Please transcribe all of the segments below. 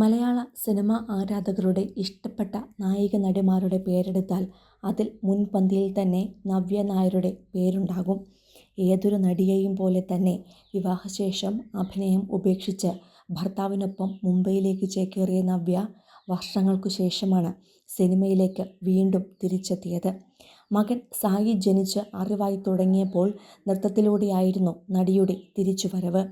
മലയാള cinema ആരാധകരുടെ ഇഷ്ടപ്പെട്ട നായിക നടിമാരുടെ പേരെടുത്താൽ അതിൽ മുൻപന്തിയിൽ തന്നെ നവ്യ നായരുടെ പേരുണ്ടാകും. ഏതൊരു നടിയെയും പോലെ തന്നെ വിവാഹശേഷം അഭിനയം ഉപേക്ഷിച്ച് ഭർത്താവിനൊപ്പം മുംബൈയിലേക്ക് ചേക്കേറിയ നവ്യ വർഷങ്ങൾക്കു ശേഷമാണ് സിനിമയിലേക്ക് വീണ്ടും തിരിച്ചെത്തിയത്. മകൻ സായി ജനിച്ച് അറിവായി തുടങ്ങിയപ്പോൾ നൃത്തത്തിലൂടെയായിരുന്നു നടിയുടെ തിരിച്ചുവരവ്.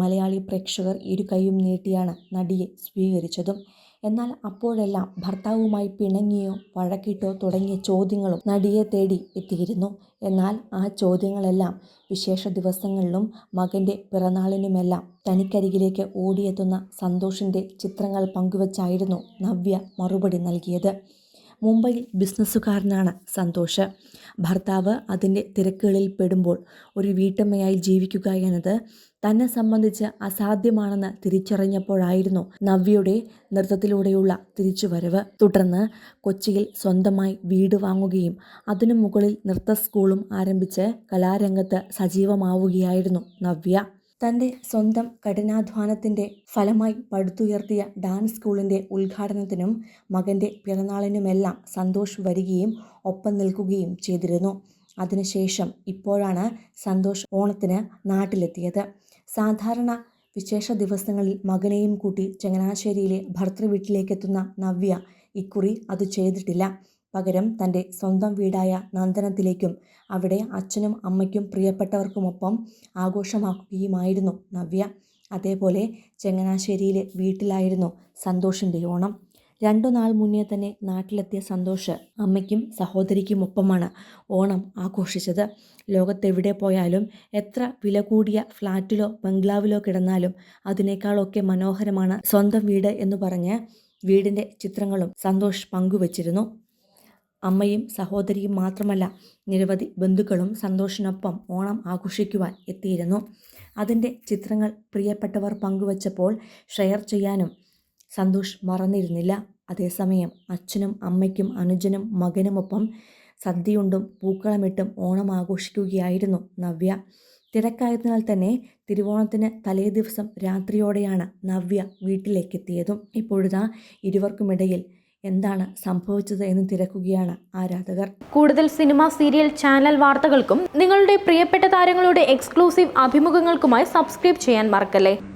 മലയാളി പ്രേക്ഷകർ ഇരു കൈയും നീട്ടിയാണ് നടിയെ സ്വീകരിച്ചതും. എന്നാൽ അപ്പോഴെല്ലാം ഭർത്താവുമായി പിണങ്ങിയോ വഴക്കിട്ടോ തുടങ്ങിയ ചോദ്യങ്ങളും നടിയെ തേടി എത്തിയിരുന്നു. എന്നാൽ ആ ചോദ്യങ്ങളെല്ലാം വിശേഷ ദിവസങ്ങളിലും മകന്റെ പിറന്നാളിനുമെല്ലാം തനിക്കരികിലേക്ക് ഓടിയെത്തുന്ന സന്തോഷിന്റെ ചിത്രങ്ങൾ പങ്കുവച്ചായിരുന്നു നവ്യ മറുപടി നൽകിയത്. മുംബൈയിൽ ബിസിനസ്സുകാരനാണ് സന്തോഷ്. ഭർത്താവ് അതിന്റെ തിരക്കുകളിൽ പെടുമ്പോൾ ഒരു വീട്ടമ്മയായി ജീവിക്കുക എന്നത് തന്നെ സംബന്ധിച്ച് അസാധ്യമാണെന്ന് തിരിച്ചറിഞ്ഞപ്പോഴായിരുന്നു നവ്യയുടെ നൃത്തത്തിലൂടെയുള്ള തിരിച്ചുവരവ്. തുടർന്ന് കൊച്ചിയിൽ സ്വന്തമായി വീട് വാങ്ങുകയും അതിനു മുകളിൽ നൃത്ത സ്കൂളും ആരംഭിച്ച് കലാരംഗത്ത് സജീവമാവുകയായിരുന്നു നവ്യ. തന്റെ സ്വന്തം കഠിനാധ്വാനത്തിന്റെ ഫലമായി പടുത്തുയർത്തിയ ഡാൻസ് സ്കൂളിന്റെ ഉദ്ഘാടനത്തിനും മകന്റെ പിറന്നാളിനുമെല്ലാം സന്തോഷ് വരികയും ഒപ്പം നിൽക്കുകയും ചെയ്തിരുന്നു. അതിനുശേഷം ഇപ്പോഴാണ് സന്തോഷ് ഓണത്തിന് നാട്ടിലെത്തിയത്. സാധാരണ വിശേഷ ദിവസങ്ങളിൽ മകനെയും കൂട്ടി ചങ്ങനാശ്ശേരിയിലെ ഭർതൃവീട്ടിലേക്കെത്തുന്ന നവ്യ ഇക്കുറി അത് ചെയ്തിട്ടില്ല. പകരം തന്റെ സ്വന്തം വീടായ നന്ദനത്തിലേക്കും അവിടെ അച്ഛനും അമ്മയ്ക്കും പ്രിയപ്പെട്ടവർക്കുമൊപ്പം ആഘോഷമാക്കുകയുമായിരുന്നു നവ്യ. അതേപോലെ ചങ്ങനാശ്ശേരിയിലെ വീട്ടിലായിരുന്നു സന്തോഷിന്റെ ഓണം. രണ്ടു നാൾ മുന്നേ തന്നെ നാട്ടിലെത്തിയ സന്തോഷ് അമ്മയ്ക്കും സഹോദരിക്കുമൊപ്പമാണ് ഓണം ആഘോഷിച്ചത്. ലോകത്തെവിടെ പോയാലും എത്ര വില കൂടിയ ഫ്ലാറ്റിലോ ബംഗ്ലാവിലോ കിടന്നാലും അതിനേക്കാളൊക്കെ മനോഹരമാണ് സ്വന്തം വീട് എന്ന് പറഞ്ഞ് വീടിന്റെ ചിത്രങ്ങളും സന്തോഷ് പങ്കുവച്ചിരുന്നു. അമ്മയും സഹോദരിയും മാത്രമല്ല നിരവധി ബന്ധുക്കളും സന്തോഷിനൊപ്പം ഓണം ആഘോഷിക്കുവാൻ എത്തിയിരുന്നു. അതിന്റെ ചിത്രങ്ങൾ പ്രിയപ്പെട്ടവർ പങ്കുവച്ചപ്പോൾ ഷെയർ ചെയ്യാനും സന്തോഷ് മറന്നിരുന്നില്ല. അതേസമയം അച്ഛനും അമ്മയ്ക്കും അനുജനും മകനുമൊപ്പം സദ്യയുണ്ടും പൂക്കളമിട്ടും ഓണം ആഘോഷിക്കുകയായിരുന്നു നവ്യ. തിരക്കായതിനാൽ തന്നെ തിരുവോണത്തിന് തലേദിവസം രാത്രിയോടെയാണ് നവ്യ വീട്ടിലേക്കെത്തിയതും. ഇപ്പോഴിതാ ഇരുവർക്കുമിടയിൽ എന്താണ് സംഭവിച്ചത് എന്ന് തിരക്കുകയാണ് ആരാധകർ. കൂടുതൽ സിനിമ, സീരിയൽ, ചാനൽ വാർത്തകൾക്കും നിങ്ങളുടെ പ്രിയപ്പെട്ട താരങ്ങളുടെ എക്സ്ക്ലൂസീവ് അഭിമുഖങ്ങൾക്കുമായി സബ്സ്ക്രൈബ് ചെയ്യാൻ മറക്കല്ലേ